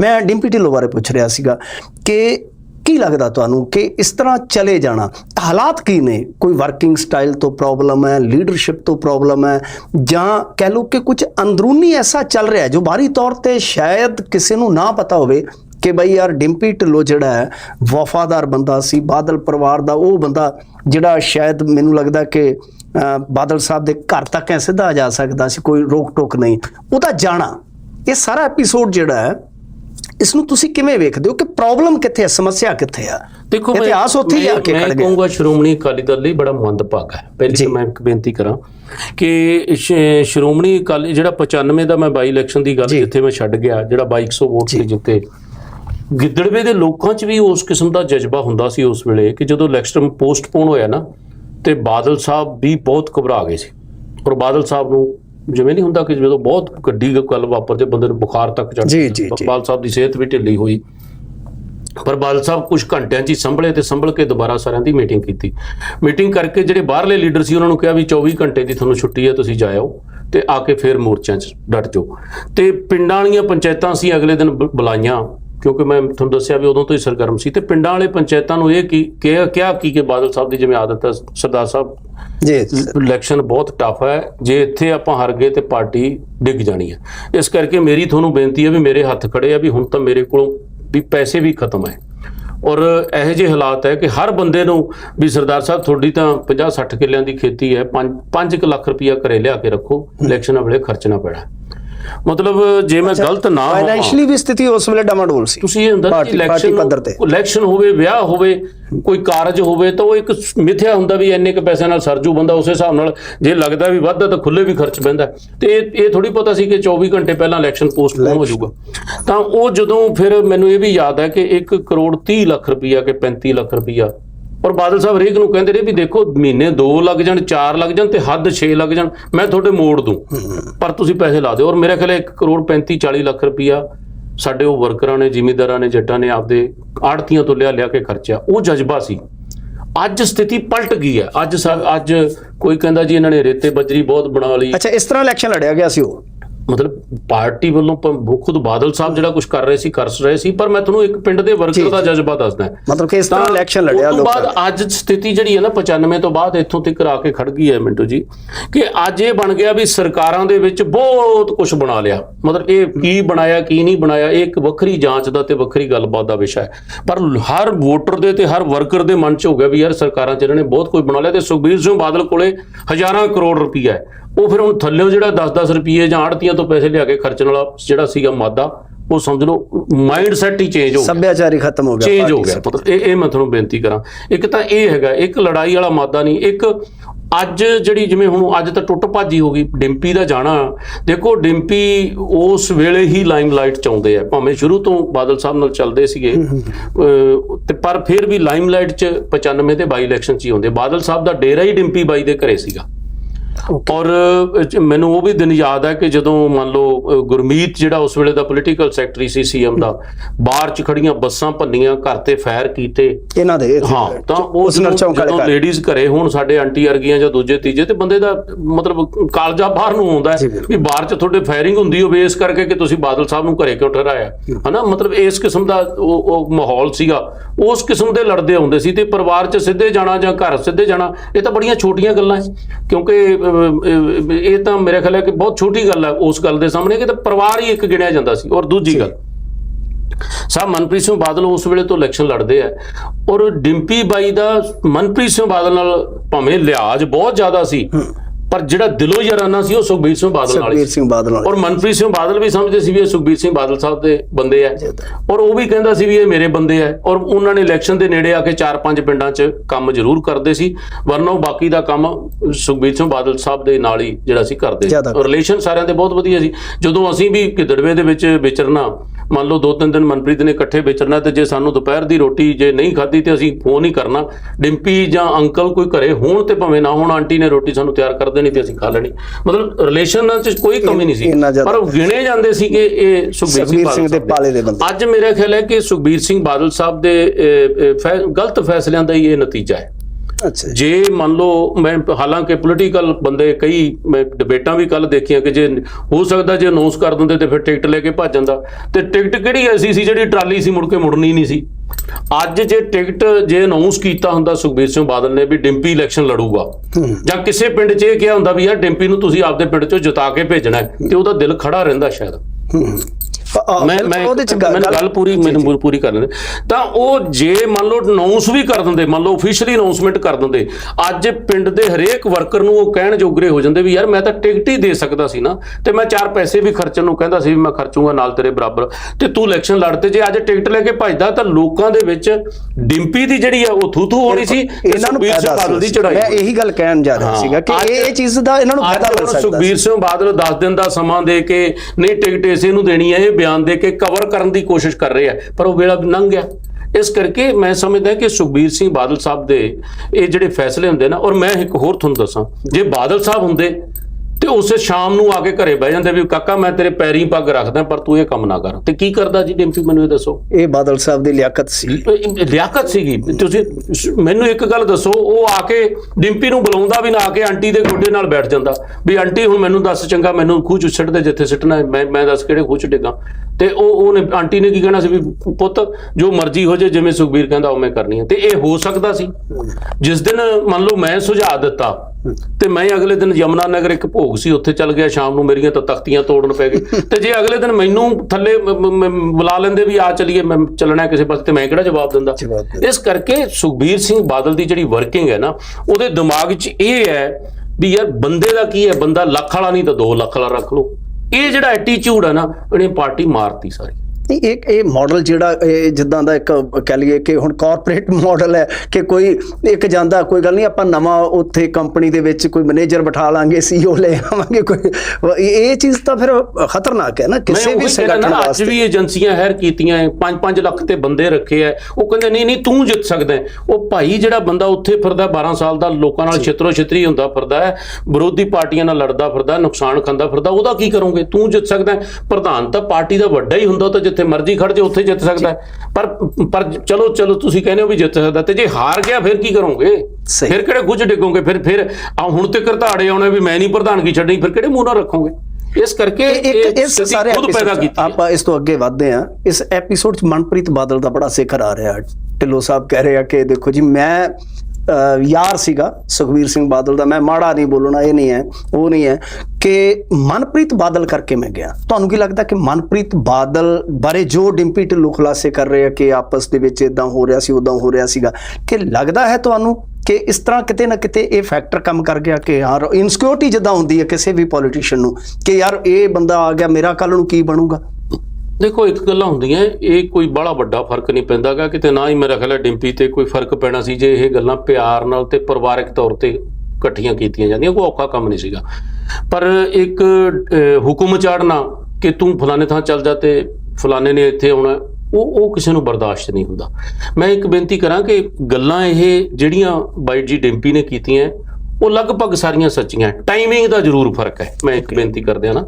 ਮੈਂ ਡਿੰਪੀ ਢਿੱਲੋਂ ਬਾਰੇ ਪੁੱਛ ਰਿਹਾ ਸੀਗਾ ਕਿ ਕੀ ਲੱਗਦਾ ਤੁਹਾਨੂੰ ਕਿ ਇਸ ਤਰ੍ਹਾਂ ਚਲੇ ਜਾਣਾ ਹਾਲਾਤ ਕੀ ਨੇ? ਕੋਈ ਵਰਕਿੰਗ ਸਟਾਈਲ ਤੋਂ ਪ੍ਰੋਬਲਮ ਹੈ ਲੀਡਰਸ਼ਿਪ ਤੋਂ ਪ੍ਰੋਬਲਮ ਹੈ, ਜਾਂ ਕਹਿ ਲਓ ਕਿ ਕੁਝ ਅੰਦਰੂਨੀ ਐਸਾ ਚੱਲ ਰਿਹਾ ਜੋ ਬਾਹਰੀ ਤੌਰ ਤੇ ਸ਼ਾਇਦ ਕਿਸੇ ਨੂੰ ਨਾ ਪਤਾ ਹੋਵੇ ਕਿ ਬਈ ਯਾਰ ਡਿੰਪੀ ਢਿੱਲੋਂ ਜਿਹੜਾ ਹੈ, ਵਫਾਦਾਰ ਬੰਦਾ ਸੀ, ਬਾਦਲ ਪਰਿਵਾਰ ਦਾ ਉਹ ਬੰਦਾ ਜਿਹੜਾ ਸ਼ਾਇਦ ਮੈਨੂੰ ਲੱਗਦਾ ਕਿ ਬਾਦਲ ਸਾਹਿਬ ਦੇ ਘਰ ਤੱਕ ਐ ਸਿੱਧਾ ਜਾ ਸਕਦਾ ਸੀ, ਕੋਈ ਰੋਕ ਟੋਕ ਨਹੀਂ ਉਹਦਾ ਜਾਣਾ। ਇਹ ਸਾਰਾ ਐਪੀਸੋਡ ਜਿਹੜਾ ਹੈ ਇਸ ਨੂੰ ਤੁਸੀਂ ਕਿਵੇਂ ਵੇਖਦੇ ਹੋ ਕਿ ਪ੍ਰੋਬਲਮ ਕਿੱਥੇ ਹੈ ਸਮੱਸਿਆ ਕਿੱਥੇ ਆ ਦੇਖੋ ਮੈਂ ਇਤਿਹਾਸ ਉੱਥੇ ਮੈਂ- ਕੇ ਖੜ ਮੈਂ ਗਿਆ ਕਹੂੰਗਾ ਸ਼੍ਰੋਮਣੀ ਅਕਾਲੀ ਦਲ ਲਈ ਬੜਾ ਮੰਦਭਾਗਾ ਹੈ ਪਹਿਲੀ ਜੀ। ਤਾਂ ਮੈਂ ਇੱਕ ਬੇਨਤੀ ਕਰਾਂ ਕਿ ਸ਼੍ਰੋਮਣੀ ਅਕਾਲੀ ਜਿਹੜਾ 95 ਦਾ ਮੈਂ ਬਾਈ ਇਲੈਕਸ਼ਨ ਦੀ ਗੱਲ ਜੀ। ਜਿੱਥੇ ਮੈਂ ਛੱਡ ਗਿਆ ਜਿਹੜਾ 2200 ਵੋਟ ਜੀ। ਤੇ ਜਿੱਤੇ ਗਿੱਦੜਵੇ ਦੇ ਲੋਕਾਂ 'ਚ ਵੀ ਉਸ ਕਿਸਮ ਦਾ ਜਜ਼ਬਾ ਹੁੰਦਾ ਸੀ ਉਸ ਵੇਲੇ ਕਿ ਜਦੋਂ ਇਲੈਕਸ਼ਨ ਪੋਸਟਪੋਨ ਹੋਇਆ ਨਾ ਤੇ ਬਾਦਲ ਸਾਹਿਬ ਵੀ ਬਹੁਤ ਘਬਰਾ ਗਏ ਸੀ ਔਰ ਬਾਦਲ ਸਾਹਿਬ ਨੂੰ ਜਿਵੇਂ ਨਹੀਂ ਹੁੰਦਾ ਕਿ ਜਦੋਂ ਬਹੁਤ ਗੱਡੀ ਗੱਲ ਵਾਪਰ ਜੇ ਬੰਦੇ ਨੂੰ ਬੁਖਾਰ ਤੱਕ ਚੜ੍ਹ ਜੀ, ਜੀ। ਬਾਦਲ ਸਾਹਿਬ ਦੀ ਸਿਹਤ ਵੀ ਢਿੱਲੀ ਹੋਈ। ਪਰ ਬਾਦਲ ਸਾਹਿਬ ਕੁਝ ਘੰਟਿਆਂ 'ਚ ਹੀ ਸੰਭਲੇ ਤੇ ਸੰਭਲ ਕੇ ਦੁਬਾਰਾ ਸਾਰਿਆਂ ਦੀ ਮੀਟਿੰਗ ਕੀਤੀ। ਮੀਟਿੰਗ ਕਰਕੇ ਜਿਹੜੇ ਬਾਹਰਲੇ ਲੀਡਰ ਸੀ ਉਹਨਾਂ ਨੂੰ ਕਿਹਾ ਵੀ 24 ਘੰਟੇ ਦੀ ਤੁਹਾਨੂੰ ਛੁੱਟੀ ਹੈ ਤੁਸੀਂ ਜਾਇਓ ਤੇ ਆ ਕੇ ਫੇਰ ਮੋਰਚਿਆਂ 'ਚ ਡਟ ਜਾਓ। ਤੇ ਪਿੰਡਾਂ ਵਾਲੀਆਂ ਪੰਚਾਇਤਾਂ ਸੀ ਅਗਲੇ ਦਿਨ ਬੁਲਾਈਆਂ। ਕਿਉਂਕਿ ਮੈਂ ਤੁਹਾਨੂੰ ਦੱਸਿਆ ਵੀ ਉਦੋਂ ਤੋਂ ਹੀ ਸਰਗਰਮ ਸੀ ਤੇ ਪਿੰਡਾਂ ਵਾਲੇ ਪੰਚਾਇਤਾਂ ਨੂੰ ਇਹ ਕੀ ਕਿਹਾ ਕਿਹਾ ਕੀ ਕਿ ਬਾਦਲ ਸਾਹਿਬ ਦੀ ਜਿਵੇਂ ਆਦਤ ਹੈ ਸਰਦਾਰ ਸਾਹਿਬ ਜੀ। ਇਲੈਕਸ਼ਨ ਬਹੁਤ ਟਫ ਹੈ। ਜੇ ਇੱਥੇ ਆਪਾਂ ਹਾਰ ਗਏ ਤੇ ਪਾਰਟੀ ਡਿੱਗ ਜਾਣੀ ਹੈ। ਇਸ ਕਰਕੇ ਮੇਰੀ ਤੁਹਾਨੂੰ ਬੇਨਤੀ ਹੈ ਵੀ ਮੇਰੇ ਹੱਥ ਖੜੇ ਆ ਵੀ ਹੁਣ ਤਾਂ ਮੇਰੇ ਕੋਲੋਂ ਵੀ ਪੈਸੇ ਵੀ ਖਤਮ ਹੈ। ਔਰ ਇਹੋ ਜਿਹੇ ਹਾਲਾਤ ਹੈ ਕਿ ਹਰ ਬੰਦੇ ਨੂੰ ਵੀ ਸਰਦਾਰ ਸਾਹਿਬ ਤੁਹਾਡੀ ਤਾਂ 50 60 ਕਿੱਲਿਆਂ ਦੀ ਖੇਤੀ ਹੈ 5 ਲੱਖ ਰੁਪਇਆ ਘਰੇ ਲਿਆ ਕੇ ਰੱਖੋ। ਇਲੈਕਸ਼ਨਾਂ ਵੇਲੇ ਖਰਚਣਾ ਪੈਣਾ। ਮਤਲਬ ਜੇ ਮੈਂ ਗਲਤ ਨਾ ਹੋਵਾਂ। ਫਾਈਨੈਂਸ਼ਲੀ ਵੀ ਸਥਿਤੀ ਉਸ ਵੇਲੇ ਡਮਾਡੋਲ ਸੀ। ਤੁਸੀਂ ਇਹ ਹੁੰਦਾ ਕਿ ਇਲੈਕਸ਼ਨ ਪੱਧਰ ਤੇ। ਇਲੈਕਸ਼ਨ ਹੋਵੇ ਵਿਆਹ ਹੋਵੇ ਕੋਈ ਕਾਰਜ ਹੋਵੇ ਤਾਂ ਉਹ ਇੱਕ ਮਿਥਿਆ ਹੁੰਦਾ ਵੀ ਇੰਨੇ ਕ ਪੈਸਿਆਂ ਨਾਲ ਸਰਜੂ ਬੰਦਾ ਉਸੇ ਹਿਸਾਬ ਨਾਲ ਜੇ ਲੱਗਦਾ ਵੀ ਵੱਧਦਾ ਤਾਂ ਖੁੱਲੇ ਵੀ ਖਰਚ ਪੈਂਦਾ। ਤੇ ਇਹ ਇਹ ਥੋੜੀ ਪਤਾ ਸੀ ਕਿ 24 ਘੰਟੇ ਪਹਿਲਾਂ ਇਲੈਕਸ਼ਨ ਪੋਸਟਪੋਨ ਹੋ ਜਾਊਗਾ। ਤਾਂ ਉਹ ਜਦੋਂ ਫਿਰ ਮੈਨੂੰ ਇਹ ਵੀ ਯਾਦ ਹੈ ਕਿ 1 ਕਰੋੜ 30 ਲੱਖ ਰੁਪਈਆ ਕਿ 35 ਲੱਖ ਰੁਪਈਆ ਔਰ ਬਾਦਲ ਸਾਹਿਬ ਹਰੇਕ ਨੂੰ ਕਹਿੰਦੇ ਰਹੇ ਵੀ ਦੇਖੋ ਮਹੀਨੇ 2 ਲੱਗ ਜਾਣ 4 ਲੱਗ ਜਾਣ ਤੇ ਹੱਦ 6 ਲੱਗ ਜਾਣ। ਮੈਂ ਤੁਹਾਡੇ ਮੋੜ ਦੂੰ, ਪਰ ਤੁਸੀਂ ਪੈਸੇ ਲਾ ਦਿਓ। ਔਰ ਮੇਰੇ ਖਿਆਲ 1 ਕਰੋੜ 35 40 ਲੱਖ ਰੁਪਇਆ ਸਾਡੇ ਉਹ ਵਰਕਰਾਂ ਨੇ, ਜ਼ਿਮੀਂਦਾਰਾਂ ਨੇ, ਜੱਟਾਂ ਨੇ ਆਪਦੇ ਆੜਤੀਆਂ ਤੋਂ ਲਿਆ ਲਿਆ ਕੇ ਖਰਚਿਆ। ਉਹ ਜਜ਼ਬਾ ਸੀ। ਅੱਜ ਸਥਿਤੀ ਪਲਟ ਗਈ ਹੈ। ਅੱਜ ਅੱਜ ਕੋਈ ਕਹਿੰਦਾ ਜੀ ਇਹਨਾਂ ਨੇ ਰੇਤੇ ਬਜਰੀ ਬਹੁਤ ਬਣਾ ਲਈ। ਅੱਛਾ, ਇਸ ਤਰ੍ਹਾਂ ਇਲੈਕਸ਼ਨ ਲੜਿਆ ਗਿਆ ਸੀ ਉਹ? ਮਤਲਬ ਪਾਰਟੀ ਵੱਲੋਂ ਖੁਦ ਬਾਦਲ ਸਾਹਿਬ ਜਿਹੜਾ ਕੁਝ ਕਰ ਰਹੇ ਸੀ ਕਰ ਰਹੇ ਸੀ ਪਰ ਮੈਂ ਤੁਹਾਨੂੰ ਇੱਕ ਪਿੰਡ ਦੇ ਵਰਕਰ ਦਾ ਜਜ਼ਬਾ ਦੱਸਦਾ ਮਤਲਬ ਕਿ ਇਸ ਤਰ੍ਹਾਂ ਇਲੈਕਸ਼ਨ ਲੜਿਆ ਤੋਂ ਲੋਕਾਂ ਬਾਅਦ ਅੱਜ ਸਥਿਤੀ ਜਿਹੜੀ ਹੈ ਨਾ 95 ਤੋਂ ਬਾਅਦ ਇੱਥੋਂ ਤੱਕ ਆ ਕੇ ਖੜ ਗਈ ਹੈ ਮਿੰਟੂ ਜੀ ਕਿ ਅੱਜ ਇਹ ਬਣ ਗਿਆ ਵੀ ਸਰਕਾਰਾਂ ਦੇ ਵਿੱਚ ਬਹੁਤ ਕੁਝ ਬਣਾ ਲਿਆ। ਮਤਲਬ ਇਹ ਕੀ ਬਣਾਇਆ ਕੀ ਨਹੀਂ ਬਣਾਇਆ ਇਹ ਇੱਕ ਵੱਖਰੀ ਜਾਂਚ ਦਾ ਤੇ ਵੱਖਰੀ ਗੱਲਬਾਤ ਦਾ ਵਿਸ਼ਾ ਹੈ। ਪਰ ਹਰ ਵੋਟਰ ਦੇ ਤੇ ਹਰ ਵਰਕਰ ਦੇ ਮਨ 'ਚ ਹੋ ਗਿਆ ਵੀ ਯਾਰ ਸਰਕਾਰਾਂ 'ਚ ਇਹਨਾਂ ਨੇ ਬਹੁਤ ਕੁਝ ਬਣਾ ਲਿਆ ਤੇ ਸੁਖਬੀਰ ਸਿੰਘ ਬਾਦਲ ਕੋਲੇ ਹਜ਼ਾਰਾਂ ਕਰੋੜ ਰੁਪਈਆ ਹੈ। ਉਹ ਫਿਰ ਹੁਣ ਥੱਲੇੋਂ ਜਿਹੜਾ 10-10 ਰੁਪਏ ਜਾਂ ਆੜਤੀਆਂ ਤੋਂ ਪੈਸੇ ਲਿਆ ਕੇ ਖਰਚਣ ਵਾਲਾ ਜਿਹੜਾ ਸੀਗਾ ਮਾਦਾ ਉਹ ਸਮਝ ਲਓ ਮਾਈਂਡ ਸੈਟ ਹੀ ਚੇਂਜ ਹੋ ਗਿਆ। ਸੱਭਿਆਚਾਰ ਖਤਮ ਹੋ ਗਿਆ ਚੇਂਜ ਹੋ ਗਿਆ। ਮਤਲਬ ਇਹ ਇਹ ਮੈਂ ਤੁਹਾਨੂੰ ਬੇਨਤੀ ਕਰਾਂ। ਇੱਕ ਤਾਂ ਇਹ ਹੈਗਾ ਇੱਕ ਲੜਾਈ ਵਾਲਾ ਮਾਦਾ ਨਹੀਂ ਇੱਕ ਅੱਜ ਜਿਹੜੀ ਜਿਵੇਂ ਹੁਣ ਅੱਜ ਤਾਂ ਟੁੱਟ ਭਾਜੀ ਹੋ ਗਈ ਡਿੰਪੀ ਦਾ ਜਾਣਾ। ਦੇਖੋ ਡਿੰਪੀ ਉਸ ਵੇਲੇ ਹੀ ਲਾਈਮਲਾਈਟ ਚ ਆਉਂਦੇ ਆ ਭਾਵੇਂ ਸ਼ੁਰੂ ਤੋਂ ਬਾਦਲ ਸਾਹਿਬ ਨਾਲ ਚੱਲਦੇ ਸੀਗੇ। ਤੇ ਪਰ ਫਿਰ ਵੀ ਲਾਈਮਲਾਈਟ ਚ 95 ਤੇ 22 ਇਲੈਕਸ਼ਨ ਚ ਹੀ ਆਉਂਦੇ ਬਾਦਲ ਸਾਹਿਬ ਦਾ ਡੇਰਾ ਹੀ ਡਿੰਪੀ ਬਾਈ ਦੇ ਘਰੇ ਸੀਗਾ। ਔਰ ਮੈਨੂੰ ਉਹ ਵੀ ਦਿਨ ਯਾਦ ਹੈ ਕਿ ਜਦੋਂ ਮੰਨ ਲਓ ਗੁਰਮੀਤ ਜਿਹੜਾ ਉਸ ਵੇਲੇ ਦਾ ਪੋਲੀਟੀਕਲ ਸੈਕਟਰੀ ਸੀ ਸੀਐਮ ਦਾ ਬਾਹਰ ਚ ਖੜੀਆਂ ਬੱਸਾਂ ਭੰਨੀਆਂ ਘਰ ਤੇ ਫਾਇਰ ਕੀਤੇ। ਇਹਨਾਂ ਦੇ ਹਾਂ ਤਾਂ ਉਸ ਨਾਲ ਜਦੋਂ- ਚੌਂਕ ਵਾਲੇ ਜਦੋਂ ਘਰ। ਲੇਡੀਜ਼ ਘਰੇ ਹੋਣ ਸਾਡੇ ਆਂਟੀ ਵਰਗੀਆਂ ਜਾਂ ਦੂਜੇ ਤੀਜੇ ਤੇ ਬੰਦੇ ਦਾ ਮਤਲਬ ਕਾਲਜਾ ਬਾਹਰ ਨੂੰ ਆਉਂਦਾ। ਵੀ ਬਾਹਰ ਚ ਤੁਹਾਡੇ ਫਾਇਰਿੰਗ ਹੁੰਦੀ ਹੋਵੇ ਇਸ ਕਰਕੇ ਕਿ ਤੁਸੀਂ ਬਾਦਲ ਸਾਹਿਬ ਨੂੰ ਘਰੇ ਕਿਉਂ ਠਹਿਰਾਇਆ? ਹਨਾ ਮਤਲਬ ਇਸ ਕਿਸਮ ਦਾ ਉਹ ਉਹ ਮਾਹੌਲ ਸੀਗਾ। ਉਸ ਕਿਸਮ ਦੇ ਲੜਦੇ ਆਉਂਦੇ ਸੀ ਤੇ ਪਰਿਵਾਰ ਚ ਸਿੱਧੇ ਜਾਣਾ ਜਾਂ ਘਰ ਸਿੱਧੇ ਜਾਣਾ ਇਹ ਤਾਂ ਬੜੀਆਂ ਛੋਟੀਆਂ ਗੱਲਾਂ ਕਿਉਂਕਿ ਇਹ ਤਾਂ ਮੇਰੇ ਖਿਆਲ ਹੈ ਕਿ ਬਹੁਤ ਛੋਟੀ ਗੱਲ ਹੈ ਉਸ ਗੱਲ ਦੇ ਸਾਹਮਣੇ ਕਿ ਤਾਂ ਪਰਿਵਾਰ ਹੀ ਇੱਕ ਗਿਣਿਆ ਜਾਂਦਾ ਸੀ ਔਰ ਦੂਜੀ ਗੱਲ ਸਾਹਿਬ ਮਨਪ੍ਰੀਤ ਸਿੰਘ ਬਾਦਲ ਉਸ ਵੇਲੇ ਤੋਂ ਇਲੈਕਸ਼ਨ ਲੜਦੇ ਆ ਔਰ ਡਿੰਪੀ ਬਾਈ ਦਾ ਮਨਪ੍ਰੀਤ ਸਿੰਘ ਬਾਦਲ ਨਾਲ ਭਾਵੇਂ ਲਿਹਾਜ਼ ਬਹੁਤ ਜ਼ਿਆਦਾ ਸੀ ਪਰ ਜਿਹੜਾ ਦਿਲੋਂ ਯਾਰਾਨਾ ਸੀ ਉਹ ਸੁਖਬੀਰ ਸਿੰਘ ਬਾਦਲ ਨਾਲ ਸੁਖਬੀਰ ਸੀ। ਸਿੰਘ ਬਾਦਲ ਨਾਲ ਔਰ ਮਨਪ੍ਰੀਤ ਸਿੰਘ ਬਾਦਲ ਵੀ ਸਮਝਦੇ ਸੀ ਵੀ ਇਹ ਸੁਖਬੀਰ ਸਿੰਘ ਬਾਦਲ ਸਾਹਿਬ ਦੇ ਬੰਦੇ ਆ। ਔਰ ਉਹ ਵੀ ਕਹਿੰਦਾ ਸੀ ਵੀ ਇਹ ਮੇਰੇ ਬੰਦੇ ਆ। ਔਰ ਉਹਨਾਂ ਨੇ ਇਲੈਕਸ਼ਨ ਦੇ ਨੇੜੇ ਆ ਕੇ ਚਾਰ ਪੰਜ ਪਿੰਡਾਂ 'ਚ ਕੰਮ ਜ਼ਰੂਰ ਕਰਦੇ ਸੀ ਵਰਨਾ ਉਹ ਬਾਕੀ ਦਾ ਕੰਮ ਸੁਖਬੀਰ ਸਿੰਘ ਬਾਦਲ ਸਾਹਿਬ ਦੇ ਨਾਲ ਹੀ ਜਿਹੜਾ ਸੀ ਕਰਦੇ ਔਰ ਰਿਲੇਸ਼ਨ ਸਾਰਿਆਂ ਦੇ ਬਹੁਤ ਵਧੀਆ ਸੀ। ਜਦੋਂ ਅਸੀਂ ਵੀ ਕਿਦੜਵੇ ਦੇ ਵਿੱਚ ਵਿਚਰਨਾ ਮੰਨ ਲਓ ਦੋ ਤਿੰਨ ਦਿਨ ਮਨਪ੍ਰੀਤ ਨੇ ਇਕੱਠੇ ਵਿਚਰਨਾ ਤੇ ਜੇ ਸਾਨੂੰ ਦੁਪਹਿਰ ਦੀ ਰੋਟੀ ਜੇ ਨਹੀਂ ਖਾਧੀ ਤੇ ਅਸੀਂ ਫੋਨ ਹੀ ਕਰਨਾ। ਡਿੰਪੀ ਜਾਂ ਅੰਕਲ ਕੋਈ ਘਰੇ ਹੋਣ ਤੇ ਭਾਵੇਂ ਨਾ ਹੋਣ ਆਂਟੀ ਨੇ ਰੋਟੀ ਸਾਨੂੰ ਤਿਆਰ ਕਰ ਦੇਣੀ ਤੇ ਅਸੀਂ ਖਾ ਲੈਣੀ। ਮਤਲਬ ਰਿਲੇਸ਼ਨ 'ਚ ਕੋਈ ਕਮੀ ਨਹੀਂ ਸੀ। ਪਰ ਉਹ ਗਿਣੇ ਜਾਂਦੇ ਸੀ ਕਿ ਇਹ ਸੁਖਬੀਰ ਸਿੰਘ ਦੇ ਪਾਲੇ ਦੇ ਬੰਦੇ। ਅੱਜ ਮੇਰਾ ਖਿਆਲ ਹੈ ਕਿ ਸੁਖਬੀਰ ਸਿੰਘ ਬਾਦਲ ਸਾਹਿਬ ਦੇ ਗਲਤ ਫੈਸਲਿਆਂ ਦਾ ਹੀ ਇਹ ਨਤੀਜਾ ਹੈ। ਜੀ। ਜੇ ਮੰਨ ਲਓ ਮੈਂ ਹਾਲਾਂਕਿ ਪੋਲੀਟੀਕਲ ਬੰਦੇ ਕਈ ਮੈਂ ਡਿਬੇਟਾਂ ਵੀ ਕੱਲ ਦੇਖੀਆਂ ਕਿ ਜੇ ਹੋ ਸਕਦਾ ਜੇ ਅਨਾਉਂਸ ਕਰ ਦਿੰਦੇ ਤੇ ਫਿਰ ਟਿਕਟ ਲੈ ਕੇ ਭੱਜ ਜਾਂਦਾ। ਤੇ ਟਿਕਟ ਕਿਹੜੀ ਐਸੀ ਸੀ ਜਿਹੜੀ ਟਰਾਲੀ ਸੀ ਮੁੜ ਕੇ ਮੁੜਨੀ ਨਹੀਂ ਸੀ? ਅੱਜ ਜੇ ਟਿਕਟ ਜੇ ਅਨਾਉਂਸ ਕੀਤਾ ਹੁੰਦਾ ਸੁਖਬੀਰ ਸਿੰਘ ਬਾਦਲ ਨੇ ਵੀ ਡਿੰਪੀ ਇਲੈਕਸ਼ਨ ਲੜੂਗਾ। ਜਾਂ ਕਿਸੇ ਪਿੰਡ 'ਚ ਇਹ ਕਿਹਾ ਹੁੰਦਾ ਵੀ ਯਾਰ ਡਿੰਪੀ ਨੂੰ ਤੁਸੀਂ ਆਪਦੇ ਪਿੰਡ 'ਚੋਂ ਜਿਤਾ ਕੇ ਭੇਜਣਾ ਤੇ ਉਹਦਾ ਦਿਲ ਖੜਾ ਰਹਿੰਦਾ ਸ਼ਾਇਦ। ਮੈਂ ਮੈਂ ਉਹਦੇ ਚ ਗੱਲ ਮੈਨੂੰ ਗੱਲ ਪੂਰੀ ਮੈਨੂੰ ਪੂਰੀ- ਕਰ ਲੈਂਦੇ ਤਾਂ ਉਹ ਜੇ ਮੰਨ ਲਓ ਅਨਾਉਂਸ ਵੀ ਕਰ ਦਿੰਦੇ ਮੰਨ ਲਓ ਅਫੀਸ਼ੀਅਲੀ ਅਨਾਉਂਸਮੈਂਟ ਕਰ ਦਿੰਦੇ ਅੱਜ ਪਿੰਡ ਦੇ ਹਰੇਕ ਵਰਕਰ ਨੂੰ ਉਹ ਕਹਿਣ ਜੋਗਰੇ ਹੋ ਜਾਂਦੇ ਵੀ ਯਾਰ ਮੈਂ ਤਾਂ ਟਿਕਟ ਹੀ ਦੇ ਸਕਦਾ ਸੀ ਨਾ ਤੇ ਮੈਂ ਚਾਰ ਪੈਸੇ ਵੀ ਖਰਚਣ ਨੂੰ ਕਹਿੰਦਾ ਸੀ ਵੀ ਮੈਂ ਖਰਚੂਗਾ ਨਾਲ ਤੇਰੇ ਬਰਾਬਰ ਤੇ ਤੂੰ ਇਲੈਕਸ਼ਨ ਲੜਦੇ ਜੇ ਅੱਜ ਟਿਕਟ ਲੈ ਕੇ ਭੱਜਦਾ ਤਾਂ ਲੋਕਾਂ ਦੇ ਵਿੱਚ ਡਿੰਪੀ ਦੀ ਜਿਹੜੀ ਆ ਉਹ ਥੂ ਥੂ ਹੋਣੀ ਸੀ ਇਹਨਾਂ ਨੂੰ ਫਾਇਦਾ ਬਾਦਲ ਦੀ। ਚੜਾਈ ਮੈਂ ਇਹੀ ਗੱਲ ਕਹਿਣ ਜਾ ਰਿਹਾ। ਸੀਗਾ ਕਿ ਇਹ ਇਹ ਚੀਜ਼ ਦਾ ਇਹਨਾਂ ਨੂੰ ਫਾਇਦਾ ਮਿਲ ਸਕਦਾ ਸੁਖਬੀਰ ਸਿੰਘ ਬਾਦਲ 10 ਦਿਨ ਦਾ ਸਮਾਂ ਦੇ ਕੇ ਨਹੀਂ ਟਿਕਟ ਇਸੇ ਨੂੰ ਦੇਣੀ ਹੈ ਇਹ ਬਿਆਨ ਦੇ ਕੇ ਕਵਰ ਕਰਨ ਦੀ ਕੋਸ਼ਿਸ਼ ਕਰ ਰਹੇ ਆ, ਪਰ ਉਹ ਵੇਲਾ ਲੰਘ ਗਿਆ ਇਸ ਕਰਕੇ ਮੈਂ ਸਮਝਦਾ ਕਿ ਸੁਖਬੀਰ ਸਿੰਘ ਬਾਦਲ ਸਾਹਿਬ ਦੇ ਇਹ ਜਿਹੜੇ ਫੈਸਲੇ ਹੁੰਦੇ ਨਾ, ਔਰ ਮੈਂ ਇੱਕ ਹੋਰ ਤੁਹਾਨੂੰ ਦੱਸਾਂ, ਜੇ ਬਾਦਲ ਸਾਹਿਬ ਹੁੰਦੇ ਤੇ ਉਸੇ ਸ਼ਾਮ ਨੂੰ ਆ ਕੇ ਘਰੇ ਬਹਿ ਜਾਂਦੇ ਵੀ ਕਾਕਾ ਮੈਂ ਤੇਰੇ ਪੈਰੀਂ ਪੱਗ ਰੱਖਦਾ ਪਰ ਤੂੰ ਇਹ ਕੰਮ ਨਾ ਕਰ। ਤੇ ਕੀ ਕਰਦਾ ਜੀ ਡਿੰਪੀ ਮੈਨੂੰ ਇਹ ਦੱਸੋ? ਇਹ ਬਾਦਲ ਸਾਹਿਬ ਦੀ ਲਿਆਕਤ ਸੀ। ਲਿਆਕਤ ਸੀਗੀ। ਤੁਸੀਂ ਮੈਨੂੰ ਇੱਕ ਗੱਲ ਦੱਸੋ ਉਹ ਆ ਕੇ ਡਿੰਪੀ ਨੂੰ ਬੁਲਾਉਂਦਾ ਵੀ ਨਾ ਆ ਕੇ ਆਂਟੀ ਦੇ ਗੋਡੇ ਨਾਲ ਬੈਠ ਜਾਂਦਾ। ਵੀ ਆਂਟੀ ਹੁਣ ਮੈਨੂੰ ਦੱਸ ਚੰਗਾ ਮੈਨੂੰ ਖੂਹ ਚ ਛੱਡ ਦੇ ਜਿੱਥੇ ਸਿੱਟਣਾ ਮੈਂ ਮੈਂ ਦੱਸ ਕਿਹੜੇ ਖੂਹ ਚ ਡਿੱਗਾ। ਤੇ ਉਹ ਉਹਨੇ ਆਂਟੀ ਨੇ ਕੀ ਕਹਿਣਾ ਸੀ ਵੀ ਪੁੱਤ ਜੋ ਮਰਜ਼ੀ ਹੋ ਜੇ ਜਿਵੇਂ ਸੁਖਬੀਰ ਕਹਿੰਦਾ ਉਵੇਂ ਕਰਨੀ ਹੈ। ਤੇ ਇਹ ਹੋ ਸਕਦਾ ਸੀ। ਜਿਸ ਦਿਨ ਮੰਨ ਲਓ ਮੈਂ ਸੁਝਾਅ ਦਿੱਤਾ ਤੇ ਮੈਂ ਅਗਲੇ ਦਿਨ ਯਮਨਾ ਨਗਰ ਇੱਕ ਭੋਗ ਸੀ ਉੱਥੇ ਚੱਲ ਗਿਆ ਸ਼ਾਮ ਨੂੰ ਮੇਰੀਆਂ ਤਾਂ ਤਖਤੀਆਂ ਤੋੜਨ ਪੈ ਗਏ। ਤੇ ਜੇ ਅਗਲੇ ਦਿਨ ਮੈਨੂੰ ਥੱਲੇ ਬੁਲਾ ਲੈਂਦੇ ਵੀ ਆ ਚਲੀਏ ਮੈਂ ਚੱਲਣਾ ਕਿਸੇ ਪਾਸੇ ਤੇ ਮੈਂ ਕਿਹੜਾ ਜਵਾਬ ਦਿੰਦਾ? ਜਵਾਬ ਦਿੰਦਾ। ਇਸ ਕਰਕੇ ਸੁਖਬੀਰ ਸਿੰਘ ਬਾਦਲ ਦੀ ਜਿਹੜੀ ਵਰਕਿੰਗ ਹੈ ਨਾ ਉਹਦੇ ਦਿਮਾਗ 'ਚ ਇਹ ਹੈ ਵੀ ਯਾਰ ਬੰਦੇ ਦਾ ਕੀ ਹੈ? ਬੰਦਾ ਲੱਖ ਵਾਲਾ ਨਹੀਂ ਤਾਂ 2 ਲੱਖ ਵਾਲਾ ਰੱਖ ਲਓ। ਇਹ ਜਿਹੜਾ ਐਟੀਟਿਊਡ ਹੈ ਨਾ ਇਹਨੇ ਪਾਰਟੀ ਮਾਰਤੀ ਸਾਰੀ। ਨਹੀਂ ਇੱਕ ਇਹ ਮਾਡਲ ਜਿਹੜਾ ਇਹ ਜਿੱਦਾਂ ਦਾ ਇੱਕ ਕਹਿ ਲਈਏ ਕਿ ਹੁਣ ਕਾਰਪੋਰੇਟ ਮਾਡਲ ਹੈ ਕਿ ਕੋਈ ਇੱਕ ਜਾਂਦਾ ਕੋਈ ਗੱਲ ਨਹੀਂ ਆਪਾਂ ਨਵਾਂ ਉੱਥੇ ਕੰਪਨੀ ਦੇ ਵਿੱਚ ਕੋਈ ਮੈਨੇਜਰ ਬਿਠਾ ਲਾਂਗੇ ਸੀਈਓ ਲੈ ਆਵਾਂਗੇ ਕੋਈ ਇਹ ਚੀਜ਼ ਤਾਂ ਫਿਰ ਖਤਰਨਾਕ ਹੈ ਨਾ ਕਿਸੇ ਵੀ ਸੰਗਠਨ ਨਾ, ਅੱਜ ਵਾਸਤੇ ਵੀ ਏਜੰਸੀਆਂ ਹੈਰ ਕੀਤੀਆਂ 5-5 ਲੱਖ ਤੇ ਬੰਦੇ ਰੱਖੇ ਐ ਉਹ ਕਹਿੰਦੇ ਨਹੀਂ ਨਹੀਂ ਤੂੰ ਜਿੱਤ ਸਕਦਾ ਹੈ। ਉਹ ਭਾਈ ਜਿਹੜਾ ਬੰਦਾ ਉੱਥੇ ਫਿਰਦਾ 12 ਸਾਲ ਦਾ ਲੋਕਾਂ ਨਾਲ ਛਿੱਤਰੋ ਛਿੱਤਰੀ ਹੁੰਦਾ ਫਿਰਦਾ ਹੈ ਵਿਰੋਧੀ ਪਾਰਟੀਆਂ ਨਾਲ ਲੜਦਾ ਫਿਰਦਾ ਨੁਕਸਾਨ ਖਾਂਦਾ ਫਿਰਦਾ ਉਹਦਾ ਕੀ ਕਰੋਗੇ ਤੂੰ ਜਿੱਤ ਸਕਦਾ ਹੈ। ਪ੍ਰਧਾਨ ਤਾਂ ਪਾਰਟੀ ਦਾ ਵੱਡਾ ਹੀ ਹੁੰਦਾ ਤਾਂ ਜਿੱਥੇ ਮਰਜ਼ੀ ਖੜ ਜੇ ਉੱਥੇ ਜਿੱਤ ਸਕਦਾ। ਪਰ ਪਰ ਚਲੋ ਚਲੋ ਤੁਸੀਂ ਕਹਿੰਦੇ ਹੋ ਵੀ ਜਿੱਤ ਸਕਦਾ ਤੇ ਜੇ ਹਾਰ ਗਿਆ ਫਿਰ ਕੀ ਕਰੋਗੇ। ਫਿਰ ਕਿਹੜੇ ਗੁੱਜ ਡਿੱਗੋਗੇ ਫਿਰ ਫਿਰ ਆ ਹੁਣ ਤੇ ਘਰਤਾੜੇ ਆਉਣੇ ਵੀ ਮੈਂ ਨਹੀਂ ਪ੍ਰਧਾਨਗੀ ਛੱਡਣੀ ਫਿਰ ਕਿਹੜੇ ਮੂੰਹ ਨਾਲ ਰੱਖੋਗੇ ਇਸ ਕਰਕੇ ਇਹ ਇੱਕ ਇਸ ਸਾਰੇ ਖੁਦ ਪੈਦਾ ਕੀਤੀ। ਆਪਾਂ ਇਸ ਤੋਂ ਅੱਗੇ ਵਧਦੇ ਹਾਂ ਇਸ ਐਪੀਸੋਡ 'ਚ ਮਨਪ੍ਰੀਤ ਬਾਦਲ ਦਾ ਬੜਾ ਜ਼ਿਕਰ ਆ ਰਿਹਾ ਢਿੱਲੋਂ ਸਾਹਿਬ ਕਹਿ ਰਹੇ ਆ ਕਿ ਦੇਖੋ ਜੀ ਮੈਂ ਯਾਰ ਸੀਗਾ ਸੁਖਵੀਰ ਸਿੰਘ ਬਾਦਲ ਦਾ। ਮੈਂ ਮਾੜਾ ਨਹੀਂ ਬੋਲਣਾ, ਇਹ ਨਹੀਂ ਹੈ, ਉਹ ਨਹੀਂ ਹੈ ਕਿ ਮਨਪ੍ਰੀਤ ਬਾਦਲ ਕਰਕੇ ਮੈਂ ਗਿਆ। ਤੁਹਾਨੂੰ ਕੀ ਲੱਗਦਾ ਕਿ ਮਨਪ੍ਰੀਤ ਬਾਦਲ ਬਾਰੇ ਜੋ ਡਿੰਪੀ ਢਿੱਲੋਂ ਖੁਲਾਸੇ ਕਰ ਰਹੇ ਆ ਕਿ ਆਪਸ ਦੇ ਵਿੱਚ ਇਦਾਂ ਹੋ ਰਿਹਾ ਸੀ ਉਦਾਂ ਹੋ ਰਿਹਾ ਸੀਗਾ, ਕਿ ਲੱਗਦਾ ਹੈ ਤੁਹਾਨੂੰ ਕਿ ਇਸ ਤਰ੍ਹਾਂ ਕਿਤੇ ਨਾ ਕਿਤੇ ਇਹ ਫੈਕਟਰ ਕੰਮ ਕਰ ਗਿਆ ਕਿ ਯਾਰ ਇਨਸਿਕਿਉਰਿਟੀ ਜਿੱਦਾਂ ਹੁੰਦੀ ਹੈ ਕਿਸੇ ਵੀ ਪੋਲੀਟੀਸ਼ੀਅਨ ਨੂੰ, ਕਿ ਯਾਰ ਇਹ ਬੰਦਾ ਆ ਗਿਆ, ਮੇਰਾ ਕੱਲ ਨੂੰ ਕੀ ਬਣੂਗਾ? ਦੇਖੋ, ਇੱਕ ਗੱਲਾਂ ਹੁੰਦੀਆਂ, ਇਹ ਕੋਈ ਬੜਾ ਵੱਡਾ ਫ਼ਰਕ ਨਹੀਂ ਪੈਂਦਾਗਾ, ਕਿਤੇ ਨਾ ਹੀ ਮੇਰਾ ਖਿਆਲ ਹੈ ਡਿੰਪੀ ਤੇ ਕੋਈ ਫ਼ਰਕ ਪੈਣਾ ਸੀ ਜੇ ਇਹ ਗੱਲਾਂ ਪਿਆਰ ਨਾਲ ਤੇ ਪਰਿਵਾਰਕ ਤੌਰ ਤੇ ਇਕੱਠੀਆਂ ਕੀਤੀਆਂ ਜਾਂਦੀਆਂ ਕੋਈ ਔਖਾ ਕੰਮ ਨਹੀਂ ਸੀਗਾ। ਪਰ ਇੱਕ ਹੁਕਮ ਚਾੜਨਾ ਕਿ ਤੂੰ ਫਲਾਣੇ ਥਾਂ ਚੱਲ ਜਾ ਤੇ ਫਲਾਣੇ ਨੇ ਇੱਥੇ ਆਉਣਾ, ਉਹ ਉਹ ਕਿਸੇ ਨੂੰ ਬਰਦਾਸ਼ਤ ਨਹੀਂ ਹੁੰਦਾ। ਮੈਂ ਇੱਕ ਬੇਨਤੀ ਕਰਾਂ ਕਿ ਗੱਲਾਂ ਇਹ ਜਿਹੜੀਆਂ ਬਾਈਟ ਜੀ ਡਿੰਪੀ ਨੇ ਕੀਤੀਆਂ ਉਹ ਲਗਭਗ ਸਾਰੀਆਂ ਸੱਚੀਆਂ ਟਾਈਮਿੰਗ ਦਾ ਜ਼ਰੂਰ ਫ਼ਰਕ ਹੈ। ਮੈਂ ਇੱਕ ਬੇਨਤੀ ਕਰਦੇ ਹਾਂ ਨਾ